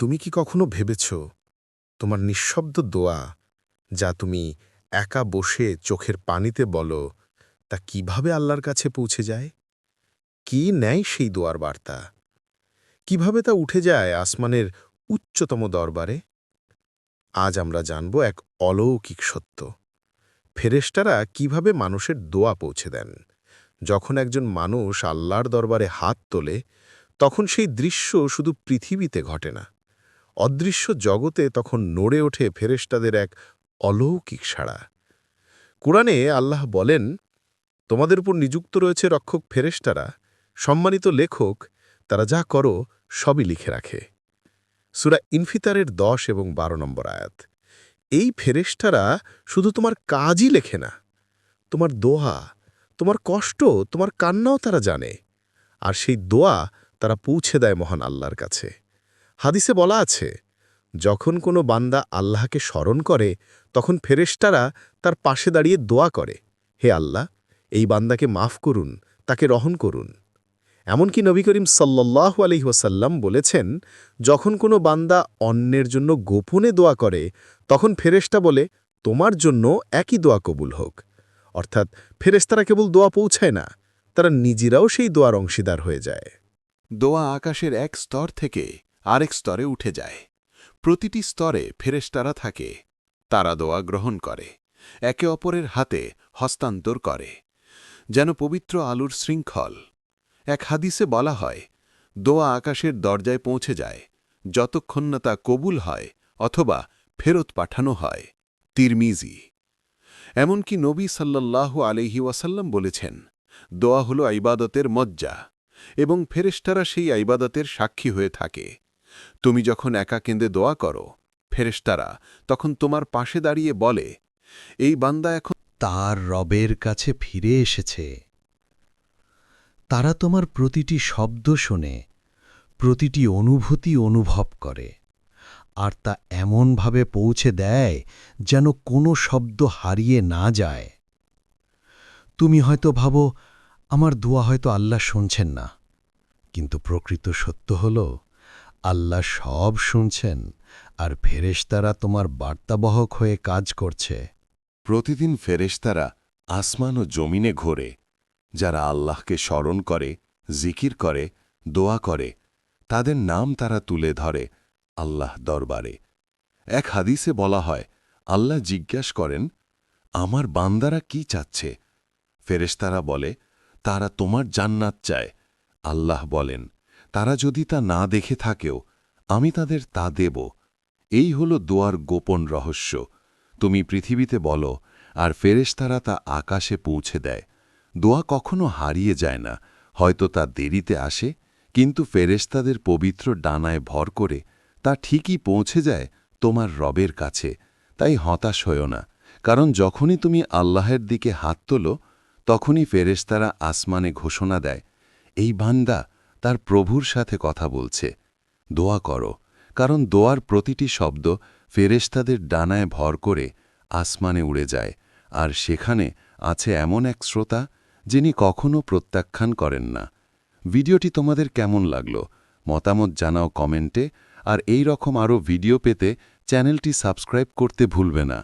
তুমি কি কখনো ভেবেছ, তোমার নিঃশব্দ দোয়া যা তুমি একা বসে চোখের পানিতে বলো, তা কীভাবে আল্লাহর কাছে পৌঁছে যায়? কি নেয় সেই দোয়ার বার্তা? কীভাবে তা উঠে যায় আসমানের উচ্চতম দরবারে? আজ আমরা জানব এক অলৌকিক সত্য। ফেরেশতারা কীভাবে মানুষের দোয়া পৌঁছে দেন? যখন একজন মানুষ আল্লাহর দরবারে হাত তোলে, তখন সেই দৃশ্য শুধু পৃথিবীতে ঘটে না। অদৃশ্য জগতে তখন নড়ে ওঠে ফেরেশতাদের এক অলৌকিক সাড়া। কোরআনে আল্লাহ বলেন, তোমাদের উপর নিযুক্ত রয়েছে রক্ষক ফেরেশতারা। সম্মানিত লেখক, তারা যা করো, সবই লিখে রাখে। সুরা ইনফিতারের দশ এবং বারো নম্বর আয়াত। এই ফেরেশতারা শুধু তোমার কাজই লেখে না। তোমার দোয়া, তোমার কষ্ট, তোমার কান্নাও তারা জানে। আর সেই দোয়া তারা পৌঁছে দেয় মহান আল্লাহর কাছে। হাদিসে বলা আছে, যখন কোনো বান্দা আল্লাহকে স্মরণ করে, তখন ফেরেশতারা তার পাশে দাঁড়িয়ে দোয়া করে, হে আল্লাহ, এই বান্দাকে মাফ করুন, তাকে রহন করুন। এমনকি নবী করিম সাল্লাহ আলহিহসাল্লাম বলেছেন, যখন কোনো বান্দা অন্যের জন্য গোপনে দোয়া করে, তখন ফেরেশতা বলে, তোমার জন্য একই দোয়া কবুল হোক অর্থাৎ ফেরেশতারা কেবল দোয়া পৌঁছায় না, তারা নিজেরাও সেই দোয়ার অংশীদার হয়ে যায়। দোয়া আকাশের এক স্তর থেকে আরেক স্তরে উঠে যায়। প্রতিটি স্তরে ফেরেশতারা থাকে, তারা দোয়া গ্রহণ করে, একে অপরের হাতে হস্তান্তর করে, যেন পবিত্র আলুর শৃঙ্খল। এক হাদিসে বলা হয়, দোয়া আকাশের দরজায় পৌঁছে যায়, যতক্ষণ না তা কবুল হয় অথবা ফেরত পাঠানো হয়। তিরমিজি। এমনকি নবী সাল্লাল্লাহু আলহি ওয়াসাল্লাম বলেছেন, দোয়া হল আইবাদতের মজ্জা এবং ফেরেশতারা সেই আইবাদতের সাক্ষী হয়ে থাকে। তুমি যখন একা কেন্দে দোয়া করো, ফেরেশতারা তখন তোমার পাশে দাঁড়িয়ে বলে, এই বান্দা এখন তার রবের কাছে ফিরে এসেছে। তারা তোমার প্রতিটি শব্দ শোনে, প্রতিটি অনুভূতি অনুভব করে, আর তা এমনভাবে পৌঁছে দেয় যেন কোনো শব্দ হারিয়ে না যায়। তুমি হয়তো ভাবো, আমার দোয়া হয়তো আল্লাহ শুনছেন না, কিন্তু প্রকৃত সত্য হল আল্লাহ সব শুনছেন আর ফেরেশতারা তোমার বার্তাবহক হয়ে কাজ করছে। প্রতিদিন ফেরেশতারা আসমান ও জমিনে ঘোরে, যারা আল্লাহকে স্মরণ করে, জিকির করে, দোয়া করে, তাদের নাম তারা তুলে ধরে আল্লাহ দরবারে। এক হাদিসে বলা হয়, আল্লাহ জিজ্ঞাস করেন, আমার বান্দারা কি চাচ্ছে? ফেরেশতারা বলে, তারা তোমার জান্নাত চায়। আল্লাহ বলেন তারা যদি তা না দেখে থাকেও, আমি তাদের তা দেব। এই হল দোয়ার গোপন রহস্য। তুমি পৃথিবীতে বলো, আর ফেরেশতারা তা আকাশে পৌঁছে দেয়। দোয়া কখনো হারিয়ে যায় না, হয়তো তা দেরিতে আসে, কিন্তু ফেরেশতাদের পবিত্র ডানায় ভর করে তা ঠিকই পৌঁছে যায় তোমার রবের কাছে। তাই হতাশ হও না, কারণ যখনই তুমি আল্লাহের দিকে হাত তোলো, তখনই ফেরেশতারা আসমানে ঘোষণা দেয়, এই বান্দা তার প্রভুর সাথে কথা বলছে। দোয়া করো, কারণ দোয়ার প্রতিটি শব্দ ফেরেশতাদের ডানায় ভর করে আসমানে উড়ে যায়, আর সেখানে আছে এমন এক শ্রোতা যিনি কখনও প্রত্যাখ্যান করেন না। ভিডিওটি তোমাদের কেমন লাগল? মতামত জানাও কমেন্টে, আর এই রকম আরও ভিডিও পেতে চ্যানেলটি সাবস্ক্রাইব করতে ভুলবে না।